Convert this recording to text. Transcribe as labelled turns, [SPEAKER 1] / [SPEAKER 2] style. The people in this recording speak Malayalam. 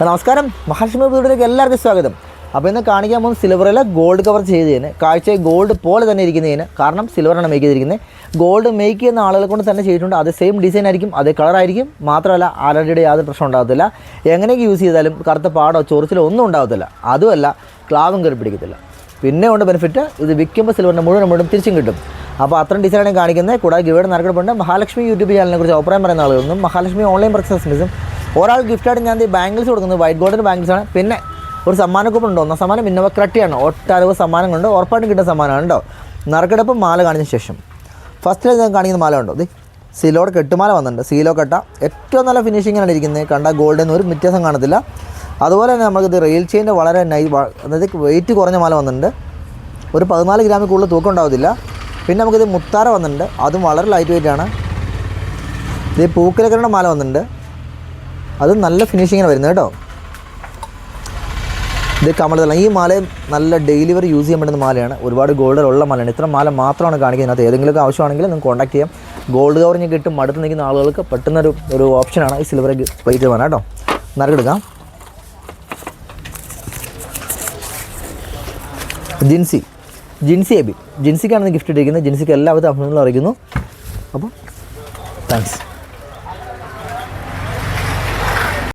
[SPEAKER 1] നമസ്കാരം. മഹാലക്ഷ്മി വീഡിയോയിലേക്ക് എല്ലാവർക്കും സ്വാഗതം. അപ്പോൾ ഇന്ന് കാണിക്കാൻ പോകുന്ന സിൽവറിൽ ഗോൾഡ് കവർ ചെയ്തതിന് കാഴ്ച ഗോൾഡ് പോലെ തന്നെ ഇരിക്കുന്നതിന് കാരണം സിൽവറാണ് മേക്ക് ചെയ്തിരിക്കുന്നത് ഗോൾഡ് മേക്ക് ചെയ്യുന്ന ആളുകളെ കൊണ്ട് തന്നെ ചെയ്തിട്ടുണ്ട്. അത് സെയിം ഡിസൈൻ ആയിരിക്കും അതേ കളറായിരിക്കും മാത്രമല്ല ആലടിയുടെ യാതൊരു പ്രശ്നം ഉണ്ടാകത്തില്ല. എങ്ങനെയൊക്കെ യൂസ് ചെയ്താലും കറുത്ത പാടോ ചൊറിച്ചിലോ ഒന്നും ഉണ്ടാകത്തില്ല. അതുമല്ല ക്ലാവും കയറി പിടിക്കത്തില്ല. പിന്നെ ഉണ്ട് ബെനിഫിറ്റ് ഇത് വിൽക്കുമ്പോൾ സിൽവറിന്റെ മുഴുവൻ മുഴുവൻ തിരിച്ചും കിട്ടും. അപ്പോൾ അത്രയും ഡിസൈനാണ് കാണിക്കുന്നത്. കൂടാതെ ഗിവേഡ് നറുക്കെടുപ്പുണ്ട്. മഹാലക്ഷ്മി യൂട്യൂബ് ചാനലിനെ കുറിച്ച് അഭിപ്രായം പറയുന്ന ആളുകളൊന്നും മഹാലക്ഷ്മി ഓൺലൈൻ പർച്ചേസിനും ഒരാൾ ഗിഫ്റ്റായിട്ട് ഞാൻ ബാംഗിൾസ് കൊടുക്കുന്നത്. വൈറ്റ് ഗോൾഡിന്റെ ബാംഗിൾസ് ആണ്. പിന്നെ ഒരു സമ്മാന കൂപ്പൺ ഉണ്ട്. ഒന്നാം സമ്മാനം ഇന്നോവ ക്രട്ടിയാണ് സമ്മാനം സമ്മാനങ്ങളുണ്ട്. ഉറപ്പായിട്ടും കിട്ടുന്ന സമ്മാനമാണ് കേട്ടോ നറുക്കെടുപ്പ് മാല കാണിച്ച ശേഷം. ഫസ്റ്റിൽ ഞാൻ കാണിക്കുന്ന മാല ഉണ്ടോ ഇത് സീലോട് കെട്ടുമാല വന്നിട്ടുണ്ട്. സീലോ കെട്ട. ഏറ്റവും നല്ല ഫിനിഷിങ്ങാണ് ഇരിക്കുന്നത്. കണ്ട ഗോൾഡിന് ഒരു വ്യത്യാസം കാണത്തില്ല. അതുപോലെ തന്നെ നമുക്കിത് റെയിൽ ചെയിന്റെ വളരെ നൈ അതായത് വെയിറ്റ് കുറഞ്ഞ മാല വന്നിട്ടുണ്ട്. ഒരു പതിനാല് ഗ്രാമിൽ കൂടുതൽ തൂക്കം ഉണ്ടാവത്തില്ല. പിന്നെ നമുക്കിത് മുത്താര വന്നിട്ടുണ്ട്. അതും വളരെ ലൈറ്റ് വെയിറ്റ് ആണ്. ഇത് പൂക്കലക്കരയുടെ മാല വന്നിട്ടുണ്ട്. അതും നല്ല ഫിനിഷിങ്ങിന് വരുന്നത് കേട്ടോ. ഇത് കമലതല ഈ മാലയും നല്ല ഡെയിലി യൂസ് ചെയ്യാൻ പറ്റുന്ന മാലയാണ്. ഒരുപാട് ഗോൾഡ് ഉള്ള മാലയാണ്. ഇത്ര മാല മാത്രമാണ് കാണിക്കുന്നത്. അതിനകത്ത് ഏതെങ്കിലും ആവശ്യമാണെങ്കിൽ നിങ്ങൾക്ക് കോൺടാക്ട് ചെയ്യാം. ഗോൾഡ് കവറിഞ്ഞ് കിട്ടും. മടുത്ത് നിൽക്കുന്ന ആളുകൾക്ക് പെട്ടെന്നൊരു ഒരു ഓപ്ഷനാണ് ഈ സിൽവർ പ്ലേറ്റ് വേണം കേട്ടോ. നറുക്കെടുക്കാം. ജിൻസി. ജിൻസി എബി. ജിൻസിക്കാണ് ഗിഫ്റ്റ് ഇട്ടിരിക്കുന്നത്. ജിൻസിക്ക് എല്ലാവിധ അഭിനന്ദനങ്ങളും അറിയിക്കുന്നു. അപ്പോൾ താങ്ക്സ്